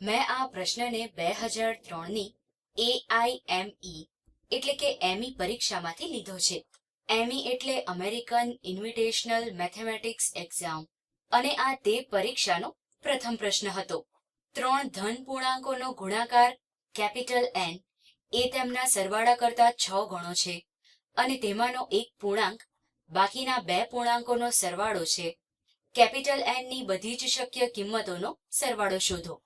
મેં આ પ્રશ્નને બે હજાર ત્રણની એઆઈએમઈ એટલે કે એમઈ પરીક્ષામાંથી લીધો છે. એમઈ એટલે અમેરિકન ઇન્વિટેશનલ મેથેમેટિક્સ એક્ઝામ અને આ તે પરીક્ષાનો પ્રથમ પ્રશ્ન હતો. ત્રણ ધન પૂર્ણાંકોનો ગુણાકાર, કેપિટલ એન એ તેમના સરવાળા કરતા છ ગણો છે. અને તેમાંનો એક પૂર્ણાંક, બાકીના બે પૂર્ણાંકોનો સરવાળો છે. કેપિટલ એનની બધી જ શક્ય કિંમતોનો સરવાળો શોધો.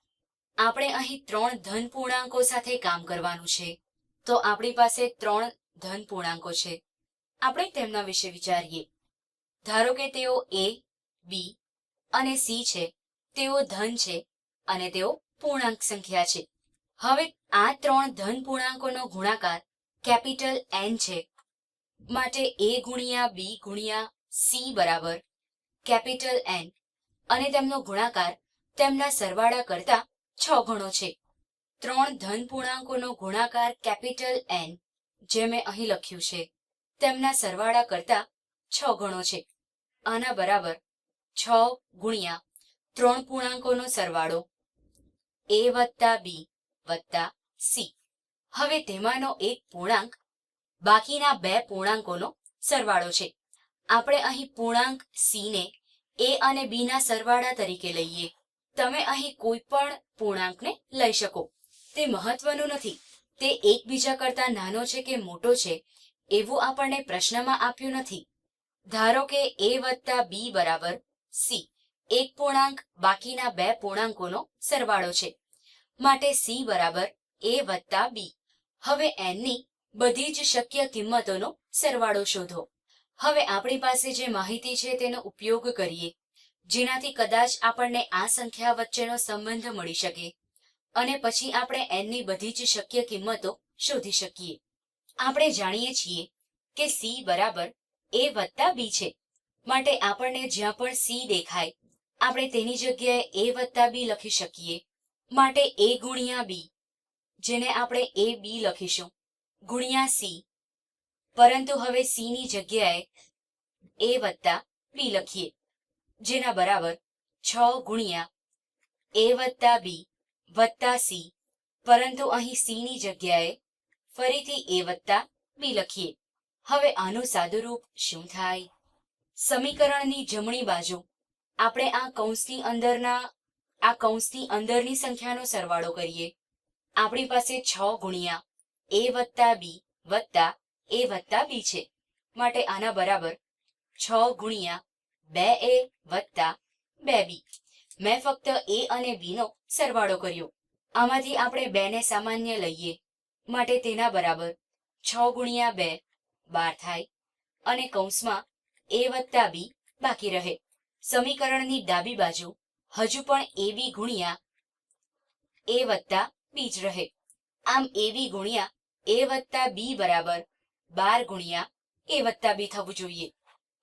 આપણે અહીં ત્રણ ધન પૂર્ણાંકો સાથે કામ કરવાનું છે. તો આપણી પાસે ત્રણ ધન પૂર્ણાંકો છે. આપણે તેમના વિશે વિચારીએ. ધારો કે તેઓ એ બી અને સી છે. તેઓ ધન છે અને તેઓ પૂર્ણાંક સંખ્યા છે. હવે આ ત્રણ ધન પૂર્ણાંકોનો ગુણાકાર કેપિટલ એન છે. માટે એ ગુણ્યા બી ગુણ્યા સી બરાબર કેપિટલ એન અને તેમનો ગુણાકાર તેમના સરવાળા કરતા છ ગણો છે. ત્રણ ધન પૂર્ણાંકોનો ગુણાકાર કેપિટલ એન જે મેં અહીં લખ્યું છે. તેમના સરવાળા કરતા છ ગણો છે. આના બરાબર છ ગુણ્યા ત્રણ પૂર્ણાંકોનો સરવાળો એ વત્તા બી વત્તા સી હવે તેમાંનો એક પૂર્ણાંક બાકીના બે પૂર્ણાંકોનો સરવાળો છે. આપણે અહીં પૂર્ણાંક સી ને એ અને બી ના સરવાળા તરીકે લઈએ. તમે અહીં કોઈ પણ પૂર્ણાંકને લઈ શકો. તે મહત્વનું નથી. તે એકબીજા કરતા નાનો છે કે મોટો છે, એવું આપણને પ્રશ્નમાં આપ્યું નથી. ધારો કે એ વત્તા બી બરાબર સી. એક પૂર્ણાંક બાકીના બે પૂર્ણાંકોનો સરવાળો છે. માટે સી બરાબર એ વત્તા બી. હવે એનની બધી જ શક્ય કિંમતોનો સરવાળો શોધો. હવે આપણી પાસે જે માહિતી છે તેનો ઉપયોગ કરીએ. જેનાથી કદાચ આપણને આ સંખ્યા વચ્ચેનો સંબંધ મળી શકે અને પછી આપણે એનની બધી જ શક્ય કિંમતો શોધી શકીએ. આપણે જાણીએ છીએ કે સી બરાબર એ વત્તા બી છે. માટે આપણને જ્યાં પણ સી દેખાય, આપણે તેની જગ્યાએ એ વત્તા બી લખી શકીએ. માટે એ ગુણ્યા બી જેને આપણે એ બી લખીશું, ગુણ્યા સી પરંતુ હવે સી ની જગ્યાએ એ વત્તા બી લખીએ. જેના બરાબર છ ગુણ્યા એ વત્તા બી વત્તા સી. પરંતુ અહીં સી ની જગ્યાએ ફરીથી એ વત્તા બી લખીએ. હવે આનું સાદુરૂપ શું થાય? સમીકરણની જમણી બાજુ આપણે આ કૌંસની અંદરના, આ કૌંસની અંદરની સંખ્યાનો સરવાળો કરીએ. આપણી પાસે છ ગુણ્યા એ વત્તા બી વત્તા એ વત્તા બી છે. માટે આના બરાબર છ ગુણ્યા બે એ વત્તા બે બી. મેં ફક્ત એ અને બી નો સરવાળો કર્યો. આમાંથી આપણે બે ને સામાન્ય લઈએ માટે તેના બરાબર છ ગુણ્યા બે બાર થાય અને કૌંસમાં એ વત્તા બી બાકી રહે. સમીકરણની ડાબી બાજુ હજુ પણ એ બી ગુણ્યા એ વત્તા બી જ રહે. આમ એ બી ગુણ્યા એ વત્તા બી બરાબર બાર ગુણ્યા એ વત્તા બી થવું જોઈએ.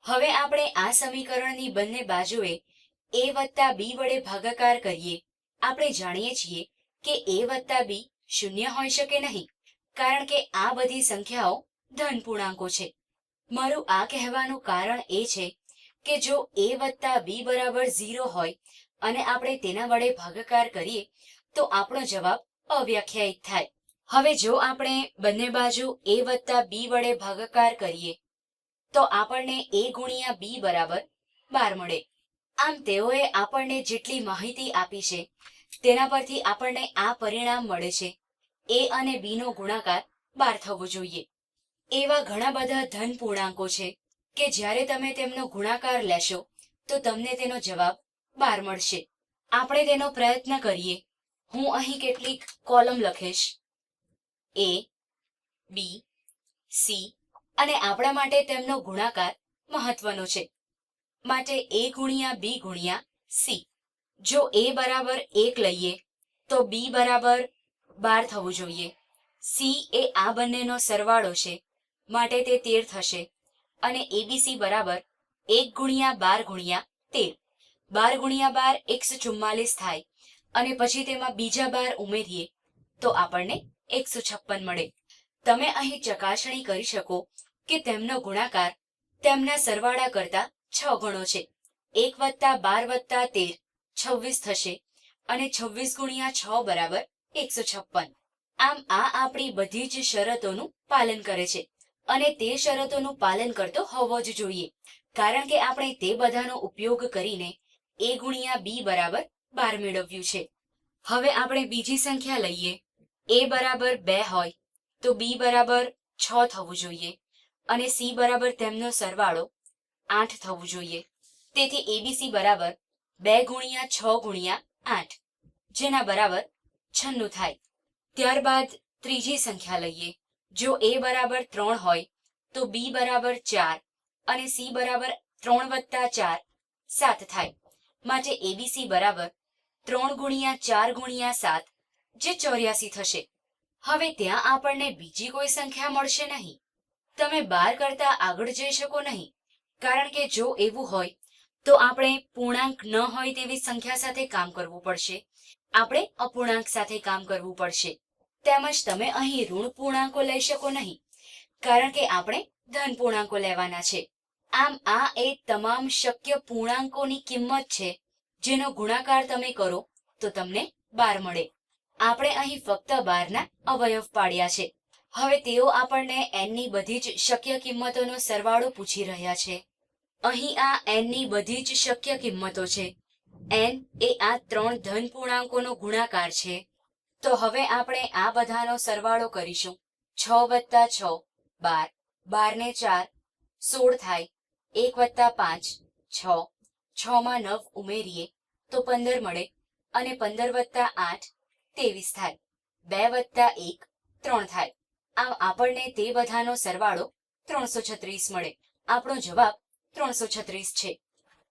હવે આપણે આ સમીકરણની બંને બાજુએ એ વત્તા બી વડે ભાગાકાર કરીએ. આપણે જાણીએ છીએ કે એ વત્તા બી શૂન્ય હોઈ શકે નહીં, કારણ કે આ બધી સંખ્યાઓ ધન પૂર્ણાંકો છે. મારું આ કહેવાનું કારણ એ છે કે જો એ વત્તા બી બરાબર ઝીરો હોય અને આપણે તેના વડે ભાગાકાર કરીએ, તો આપણો જવાબ અવ્યાખ્યાયિત થાય. હવે જો આપણે બંને બાજુ એ વત્તા બી વડે ભાગાકાર કરીએ તો આપણને એ ગુણ્યા બી બરાબર બાર મળે. આમ તેઓએ આપણને જેટલી માહિતી આપી છે, તેના પરથી આપણને આ પરિણામ મળે છે. એ અને બી નો ગુણાકાર બાર થવો જોઈએ. એવા ઘણા બધા ધન પૂર્ણાંકો છે કે જ્યારે તમે તેમનો ગુણાકાર લેશો, તો તમને તેનો જવાબ બાર મળશે. આપણે તેનો પ્રયત્ન કરીએ. હું અહીં કેટલીક કોલમ લખીશ. એ, બી, સી અને આપણા માટે તેમનો ગુણાકાર મહત્વનો છે. માટે એ ગુણ્યા બી ગુણ્યા સી જો એ બરાબર એક લઈએ, તો બી બરાબર બાર થવું જોઈએ. સી એ આ બંનેનો સરવાળો છે. માટે તે તેર થશે. અને એબીસી બરાબર એક ગુણ્યા બાર ગુણ્યા તેર. બાર ગુણ્યા બાર એકસો ચુમ્માલીસ થાય. અને પછી તેમાં બીજા બાર ઉમેરીએ, તો આપણને એકસો છપ્પન મળે. તમે અહીં ચકાસણી કરી શકો કે તેમનો ગુણાકાર તેમના સરવાળા કરતા છ ગણો છે. એક વત્તા બાર વત્તા તેર, છવ્વીસ થશે અને છવ્વીસ ગુણ્યા છ બરાબર એકસો છપ્પન. આમ આ આપણી બધી જ શરતોનું પાલન કરે છે અને તે શરતોનું પાલન કરતો હોવો જ જોઈએ. કારણ કે આપણે તે બધાનો ઉપયોગ કરીને એ ગુણ્યા બી બરાબર બાર મેળવ્યું છે. હવે આપણે બીજી સંખ્યા લઈએ. એ બરાબર બે હોય તો બી બરાબર છ થવું જોઈએ અને સી બરાબર તેમનો સરવાળો આઠ થવું જોઈએ. તેથી એબીસી બરાબર બે ગુણ્યા છ ગુણ્યા આઠ, જેના બરાબર છન્નું થાય. ત્યારબાદ ત્રીજી સંખ્યા લઈએ. જો એ બરાબર ત્રણ હોય, તો બી બરાબર ચાર અને સી બરાબર ત્રણ વત્તા ચાર સાત થાય. માટે એબીસી બરાબર ત્રણ ગુણ્યા ચાર ગુણ્યા સાત, જે ચોર્યાસી થશે. હવે ત્યાં આપણને બીજી કોઈ સંખ્યા મળશે નહીં. તમે બાર કરતા આગળ જઈ શકો નહીં. કારણ કે જો એવું હોય, તો આપણે પૂર્ણાંક ન હોય તેવી સંખ્યા સાથે કામ કરવું પડશે. આપણે અપૂર્ણાંક સાથે કામ કરવું પડશે. તેમજ તમે અહીં ઋણ પૂર્ણાંકો લઈ શકો નહીં. કારણ કે આપણે ધન પૂર્ણાંકો લેવાના છે. આમ આ એ તમામ શક્ય પૂર્ણાંકોની કિંમત છે, જેનો ગુણાકાર તમે કરો તો તમને બાર મળે. આપણે અહીં ફક્ત બારના અવયવ પાડ્યા છે. હવે તેઓ આપણને એનની બધી જ શક્ય કિંમતોનો સરવાળો પૂછી રહ્યા છે. અહીં આ એનની બધી જ શક્ય કિંમતો છે. એન એ આ ત્રણ ધન પૂર્ણાંકોનો ગુણાકાર છે. તો હવે આપણે આ બધાનો સરવાળો કરીશું. છ વત્તા છ, બાર. બારને ચાર, સોળ થાય. એક વત્તા પાંચ, છ. છમાં નવ ઉમેરીએ તો પંદર મળે. અને પંદર વત્તા આઠ ત્રેવીસ થાય. બે વત્તા એક, ત્રણ થાય. આમ આપણને તે બધાનો સરવાળો ત્રણસો છત્રીસ મળે. આપણો જવાબ ત્રણસો છત્રીસ છે.